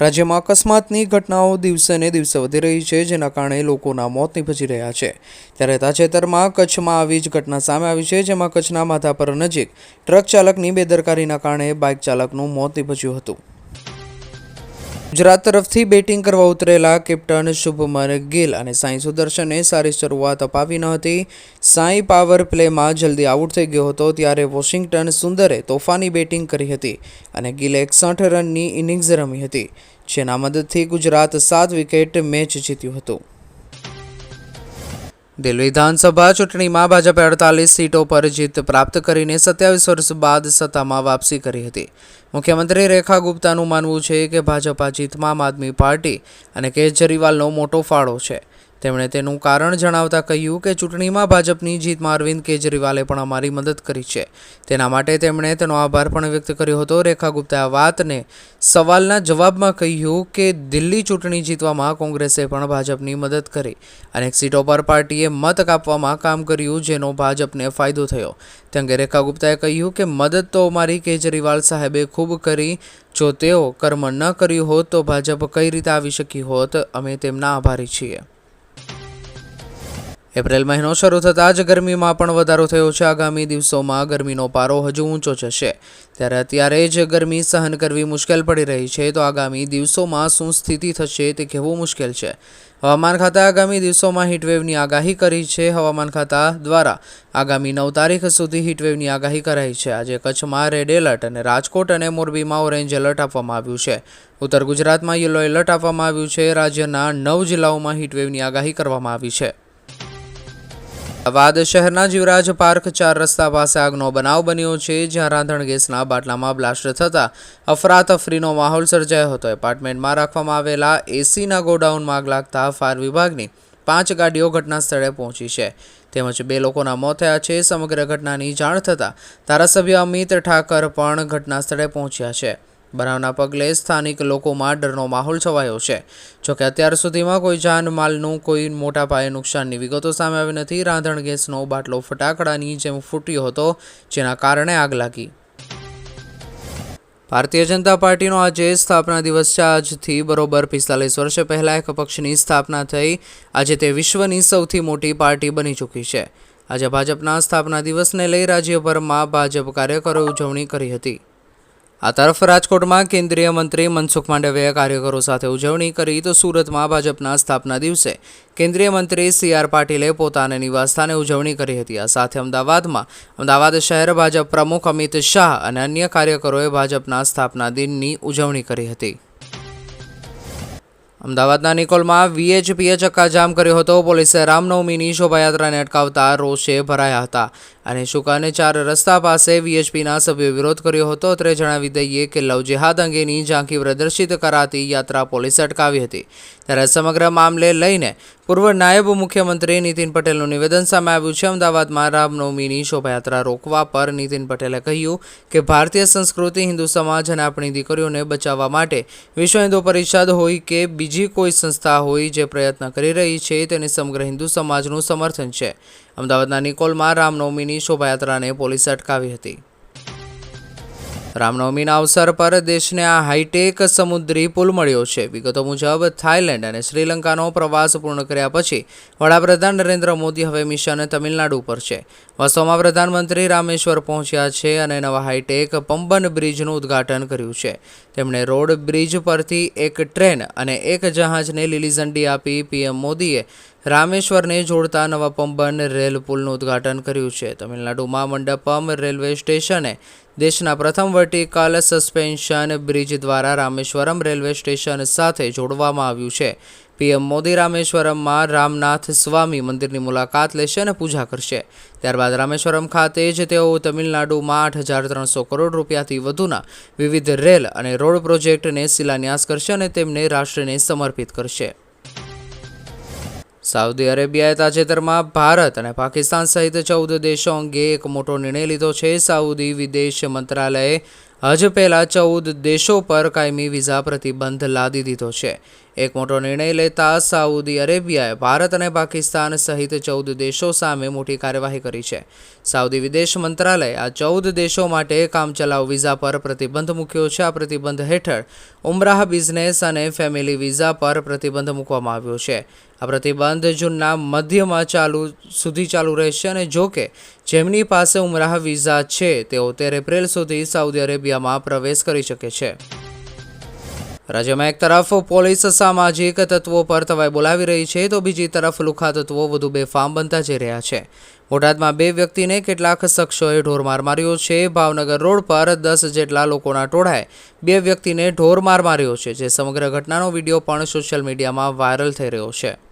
રાજ્યમાં અકસ્માતની ઘટનાઓ દિવસે ને દિવસે વધી રહી છે, જેના કારણે લોકોના મોત નીપજી રહ્યા છે. ત્યારે તાજેતરમાં કચ્છમાં આવી જ ઘટના સામે આવી છે, જેમાં કચ્છના માધાપર નજીક ટ્રક ચાલકની બેદરકારીના કારણે બાઇક ચાલકનું મોત નીપજ્યું હતું. ગુજરાત તરફથી બેટિંગ કરવા ઉતરેલા કેપ્ટન શુભમન ગિલ અને સાંઈ સુદર્શને સારી શરૂઆત અપાવી ન હતી. સાંઈ પાવર પ્લેમાં જલ્દી આઉટ થઈ ગયો હતો ત્યારે વોશિંગ્ટન સુંદરે તોફાની બેટિંગ કરી હતી અને ગિલે એકસઠ રનની ઇનિંગ્સ રમી હતી. જેના મદદથી ગુજરાત સાત વિકેટ મેચ જીત્યું હતું. દિલ્હી વિધાનસભા ચૂંટણીમાં ભાજપે અડતાલીસ સીટો પર જીત પ્રાપ્ત કરીને સત્યાવીસ વર્ષ બાદ સત્તામાં વાપસી કરી હતી. મુખ્યમંત્રી રેખા ગુપ્તાનું માનવું છે કે ભાજપ આ જીતમાં આમ આદમી પાર્ટી અને કેજરીવાલનો મોટો ફાળો છે. તેમણે તેનું કારણ જણાવતા કહ્યું કે ચૂંટણીમાં ભાજપની જીતમાં અરવિંદ કેજરીવાલે પણ અમારી મદદ કરી છે. તેના માટે તેમણે તેનો આભાર પણ વ્યક્ત કર્યો હતો. રેખા ગુપ્તા વાતને સવાલના જવાબમાં કહ્યું કે દિલ્હી ચૂંટણી જીતવામાં કોંગ્રેસે પણ ભાજપની મદદ કરી અનેક સીટો પર પાર્ટીએ મત કાપવામાં કામ કર્યું જેનો ભાજપને ફાયદો થયો. તે અંગે રેખા ગુપ્તાએ કહ્યું કે મદદ તો અમારી કેજરીવાલ સાહેબે ખૂબ કરી. જો તેઓ કર્મ ન કર્યું હોત તો ભાજપ કઈ રીતે આવી શકી હોત? અમે તેમના આભારી છીએ. એપ્રિલ મહિનો શરૂ થતાં જ ગરમીમાં પણ વધારો થયો છે. આગામી દિવસોમાં ગરમીનો પારો હજુ ઊંચો જશે. ત્યારે અત્યારે જ ગરમી સહન કરવી મુશ્કેલ પડી રહી છે. તો આગામી દિવસોમાં શું સ્થિતિ થશે તે કહેવું મુશ્કેલ છે. હવામાન ખાતા આગામી દિવસોમાં હીટવેવની આગાહી કરી છે. હવામાન ખાતા દ્વારા આગામી નવ તારીખ સુધી હીટવેવની આગાહી કરાઈ છે. આજે કચ્છમાં રેડ એલર્ટ અને રાજકોટ અને મોરબીમાં ઓરેન્જ એલર્ટ આપવામાં આવ્યું છે. ઉત્તર ગુજરાતમાં યલો એલર્ટ આપવામાં આવ્યું છે. રાજ્યના નવ જિલ્લાઓમાં હીટવેવની આગાહી કરવામાં આવી છે. અમદાવાદ શહેરના જીવરાજ પાર્ક ચાર રસ્તા પાસે આગનો બનાવ બન્યો છે, જ્યાં રાંધણ ગેસના બાટલામાં બ્લાસ્ટ થતાં અફરાતફરીનો માહોલ સર્જાયો હતો. એપાર્ટમેન્ટમાં રાખવામાં આવેલા એસીના ગોડાઉનમાં આગ લાગતા ફાયર વિભાગની પાંચ ગાડીઓ ઘટના સ્થળે પહોંચી છે. તેમજ બે લોકોના મોત થયા છે, સમગ્ર ઘટનાની જાણ થતાં ધારાસભ્ય અમિત ઠાકર પણ ઘટના સ્થળે પહોંચ્યા છે. બનાવના પગલે સ્થાનિક લોકોમાં ડરનો માહોલ છવાયો છે. જોકે અત્યાર સુધીમાં કોઈ જાનમાલનું કોઈ મોટા પાયે નુકસાનની વિગતો સામે આવી નથી. રાંધણ ગેસનો બાટલો ફટાકડાની જેમ ફૂટ્યો હતો, જેના કારણે આગ લાગી. ભારતીય જનતા પાર્ટીનો આજે સ્થાપના દિવસ છે. આજથી બરોબર પિસ્તાલીસ વર્ષ પહેલાં એક પક્ષની સ્થાપના થઈ. આજે તે વિશ્વની સૌથી મોટી પાર્ટી બની ચૂકી છે. આજે ભાજપના સ્થાપના દિવસને લઈ રાજ્યભરમાં ભાજપ કાર્યકરોએ ઉજવણી કરી હતી. આ તરફ રાજકોટમાં કેન્દ્રીય મંત્રી મનસુખ માંડવિયાએ કાર્યકરો સાથે ઉજવણી કરી તો સુરતમાં ભાજપના સ્થાપના દિવસે કેન્દ્રીય મંત્રી સી આર પાટીલે પોતાના નિવાસસ્થાને ઉજવણી કરી હતી. આ સાથે અમદાવાદમાં અમદાવાદ શહેર ભાજપ પ્રમુખ અમિત શાહ અને અન્ય કાર્યકરોએ ભાજપના સ્થાપના દિનની ઉજવણી કરી હતી. અમદાવાદના નિકોલમાં વીએચપીએ ચક્કાજામ કર્યો હતો. પોલીસે રામનવમીની શોભાયાત્રાને અટકાવતા રોષે ભરાયા હતા. અને શુકાને ચાર રસ્તા પાસે વીએચપીના સભ્યોએ વિરોધ કર્યો હતો. અત્રે જણાવી દઈએ કે લવ જેહાદ અંગેની ઝાંખી પ્રદર્શિત કરાતી યાત્રા પોલીસે અટકાવી હતી. ત્યારે સમગ્ર મામલે લઈને પૂર્વ નાયબ મુખ્યમંત્રી નીતિન પટેલનું નિવેદન સામે આવ્યું છે. અમદાવાદમાં રામનવમીની શોભાયાત્રા રોકવા પર નીતિન પટેલે કહ્યું કે ભારતીય સંસ્કૃતિ, હિન્દુ સમાજ અને આપણી દીકરીઓને બચાવવા માટે વિશ્વ હિન્દુ પરિષદ હોય કે બીજી કોઈ સંસ્થા હોય જે પ્રયત્ન કરી રહી છે, તેને સમગ્ર હિન્દુ સમાજનું સમર્થન છે. અમદાવાદના નિકોલમાં રામનવમીની શોભાયાત્રાને પોલીસે અટકાવી હતી. રામનવમીના અવસર પર દેશને આ હાઈટેક સમુદ્રી પુલ મળ્યો છે. વિગતો મુજબ, થાઇલેન્ડ અને શ્રીલંકાનો પ્રવાસ પૂર્ણ કર્યા પછી વડાપ્રધાન નરેન્દ્ર મોદી હવે મિશન તમિલનાડુ પર છે. વાસ્તવમાં પ્રધાનમંત્રી રામેશ્વર પહોંચ્યા છે અને નવા હાઈટેક પંબન બ્રિજનું ઉદ્ઘાટન કર્યું છે. તેમણે રોડ બ્રિજ પરથી એક ટ્રેન અને એક જહાજને લીલી ઝંડી આપી પીએમ મોદીએ રામેશ્વરને જોડતા નવા પંબન રેલ પુલનું ઉદ્ઘાટન કર્યું છે. તમિલનાડુમાં મંડપમ રેલવે સ્ટેશને દેશના પ્રથમ વર્ટિકલ સસ્પેન્શન બ્રિજ દ્વારા રામેશ્વરમ રેલવે સ્ટેશન સાથે જોડવામાં આવ્યું છે. પીએમ મોદી રામેશ્વરમમાં રામનાથ સ્વામી મંદિરની મુલાકાત લેશે અને પૂજા કરશે. ત્યારબાદ રામેશ્વરમ ખાતે જ તેઓ તમિલનાડુમાં આઠ હજાર ત્રણસો કરોડ રૂપિયાથી વધુના વિવિધ રેલ અને રોડ પ્રોજેક્ટને શિલાન્યાસ કરશે અને તેમને રાષ્ટ્રને સમર્પિત કરશે. સાઉદી અરેબિયાએ તાજેતરમાં ભારત અને પાકિસ્તાન સહિત ચૌદ દેશો અંગે એક મોટો નિર્ણય લીધો છે. સાઉદી વિદેશ મંત્રાલયે હજ પહેલાં ચૌદ દેશો પર કાયમી વિઝા પ્રતિબંધ લાદી દીધો છે. એક મોટો નિર્ણય લેતા સાઉદી અરેબિયાએ ભારત અને પાકિસ્તાન સહિત ચૌદ દેશો સામે મોટી કાર્યવાહી કરી છે. સાઉદી વિદેશ મંત્રાલયે આ ચૌદ દેશો માટે કામચલાઉ વિઝા પર પ્રતિબંધ મૂક્યો છે. આ પ્રતિબંધ હેઠળ ઉમરાહ બિઝનેસ અને ફેમિલી વિઝા પર પ્રતિબંધ મૂકવામાં આવ્યો છે. આ પ્રતિબંધ જૂનના મધ્યમાં ચાલુ સુધી ચાલુ રહેશે અને જો કે જેમની પાસે ઉમરાહ વિઝા છે, તેઓ તેર એપ્રિલ સુધી સાઉદી અરેબિયામાં પ્રવેશ કરી શકે છે. રાજ્યમાં એક તરફ પોલીસ સામાજિક તત્વો પર તવાઈ બોલાવી રહી છે, તો બીજી તરફ લુખા તત્વો વધુ બેફામ બનતા જઈ રહ્યા છે. બોટાદમાં બે વ્યક્તિને કેટલાક શખ્સોએ ઢોરમાર માર્યો છે. ભાવનગર રોડ પર દસ જેટલા લોકોના ટોળાએ બે વ્યક્તિને ઢોરમાર માર્યો છે, જે સમગ્ર ઘટનાનો વીડિયો પણ સોશિયલ મીડિયામાં વાયરલ થઈ રહ્યો છે.